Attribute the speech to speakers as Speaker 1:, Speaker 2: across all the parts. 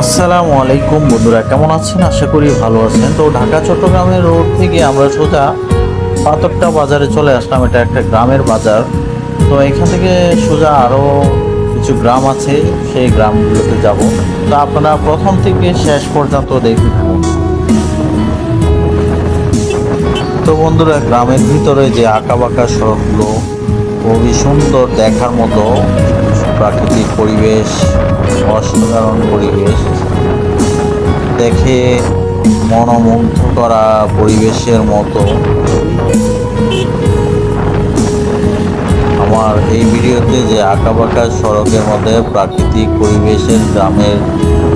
Speaker 1: আসসালামু আলাইকুম বন্ধুরা, কেমন আছেন? আশা করি ভালো আছেন। তো ঢাকা, চট্টগ্রামের রোড থেকে আমরা সোজা পাতকটা বাজারে চলে আসলাম। এটা একটা গ্রামের বাজার। তো এখান থেকে সোজা আরও কিছু গ্রাম আছে, সেই গ্রামগুলোতে যাব। তো আপনারা প্রথম থেকে শেষ পর্যন্ত থাকুন। তো বন্ধুরা, গ্রামের ভিতরে যে আঁকা বাঁকা সড়কগুলো, খুবই সুন্দর দেখার মতো প্রাকৃতিক পরিবেশ। অসাধারণ পরিবেশ। দেখে মনোমুগ্ধ করা পরিবেশের মতো। আমার এই ভিডিওতে যে আঁকাবাঁকা সড়কের মধ্যে প্রাকৃতিক পরিবেশের গ্রামের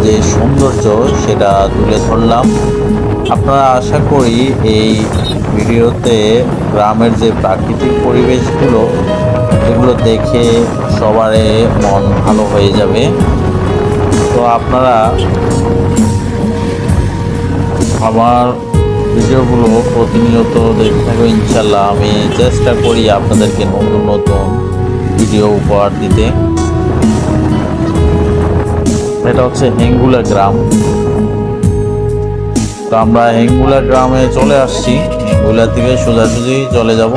Speaker 1: যে সৌন্দর্য, সেটা তুলে ধরলাম। আপনারা আশা করি এই ভিডিওতে গ্রামের যে প্রাকৃতিক পরিবেশগুলো, এগুলো দেখে সবারই মন ভালো হয়ে যাবে। আপনারা আমার ভিডিওগুলো প্রতিনিয়ত দেখতে থাকবে ইনশাল্লাহ আমি চেষ্টা করি আপনাদেরকে নতুন নতুন ভিডিও উপহার দিতে। এটা হচ্ছে হেঙ্গুলা গ্রাম। তো আমরা হেঙ্গুলা গ্রামে চলে আসছি। হেঙ্গুলা থেকে সোজাসুজি চলে যাব।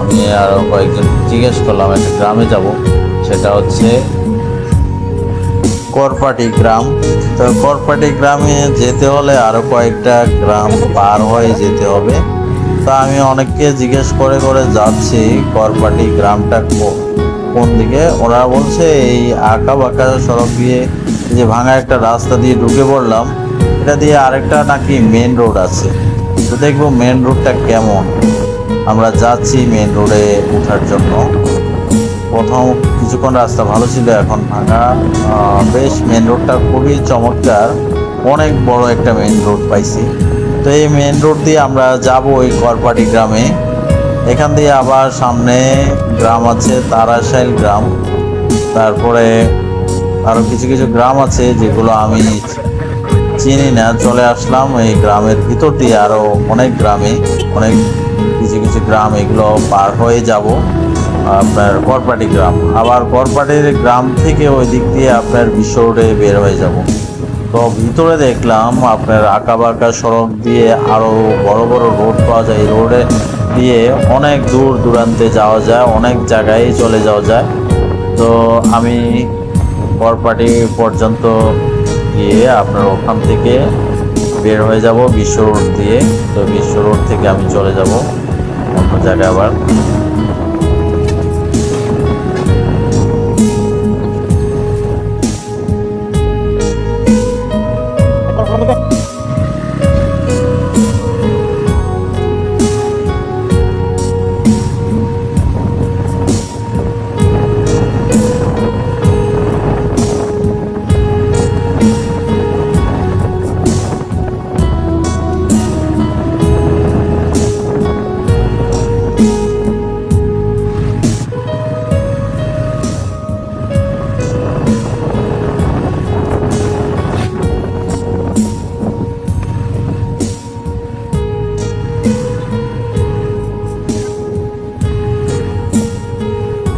Speaker 1: আমি আরও কয়েকজন জিজ্ঞেস করলাম, একটা গ্রামে যাব। সেটা হচ্ছে করপাটি গ্রাম। তো করপাটি গ্রামে যেতে হলে আরও কয়েকটা গ্রাম পার হয়ে যেতে হবে। তা আমি অনেককে জিজ্ঞেস করে করে যাচ্ছি, করপাটি গ্রামটা কোন দিকে? ওরা বলছে, এই আঁকা বাঁকা সড়ক দিয়ে যে ভাঙা একটা রাস্তা দিয়ে ঢুকে পড়লাম, এটা দিয়ে আরেকটা নাকি মেন রোড আছে। তো দেখব মেন রোডটা কেমন। আমরা যাচ্ছি মেন রোডে ওঠার জন্য। প্রথম কিছুক্ষণ রাস্তা ভালো ছিল, এখন ভাঙা। বেশ মেন রোডটা খুবই চমৎকার। অনেক বড় একটা মেন রোড পাইছি। তো এই মেন রোড দিয়ে আমরা যাব ওই করপাটি গ্রামে। এখান দিয়ে আবার সামনে গ্রাম আছে, তারাশাইল গ্রাম। তারপরে আরও কিছু কিছু গ্রাম আছে যেগুলো আমি চিনি না। চলে আসলাম এই গ্রামের ভিতর দিয়ে আরও অনেক গ্রামে, অনেক কিছু কিছু গ্রাম এগুলো পার হয়ে যাব। আপনার করপাটি গ্রাম। আবার করপাটির গ্রাম থেকে ওই দিক দিয়ে আপনার বিশ্ব রোডে বের হয়ে যাব। তো ভিতরে দেখলাম আপনার আঁকা বাঁকা সড়ক দিয়ে আরও বড় বড় রোড পাওয়া যায়। রোডে দিয়ে অনেক দূর দূরান্তে যাওয়া যায়, অনেক জায়গায় চলে যাওয়া যায়। তো আমি করপাটি পর্যন্ত গিয়ে আপনার ওখান থেকে বের হয়ে যাব বিশ্ব রোড দিয়ে। তো বিশ্ব রোড থেকে আমি চলে যাব। অন্য জায়গায় আবার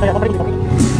Speaker 1: Apa 贝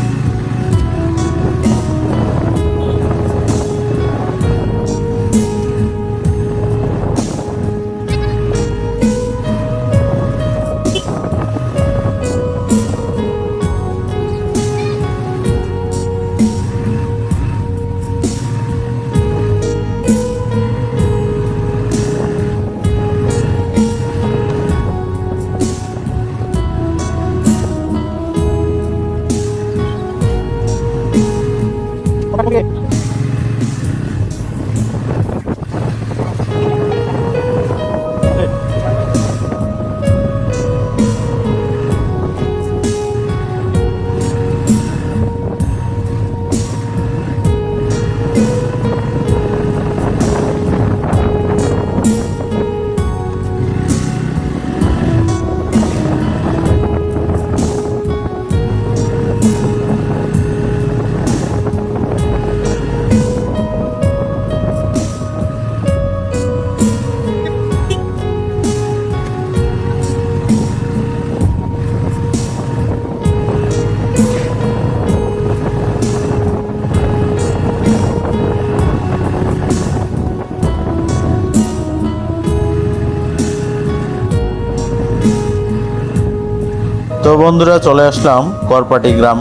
Speaker 1: তো বন্ধুরা চলে আসলাম করপাটি গ্রাম।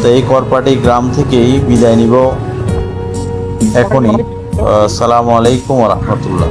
Speaker 1: তো এই করপাটি গ্রাম থেকেই বিদায় নিব। এখনই সালামু আলাইকুম রহমতুল্লাহ।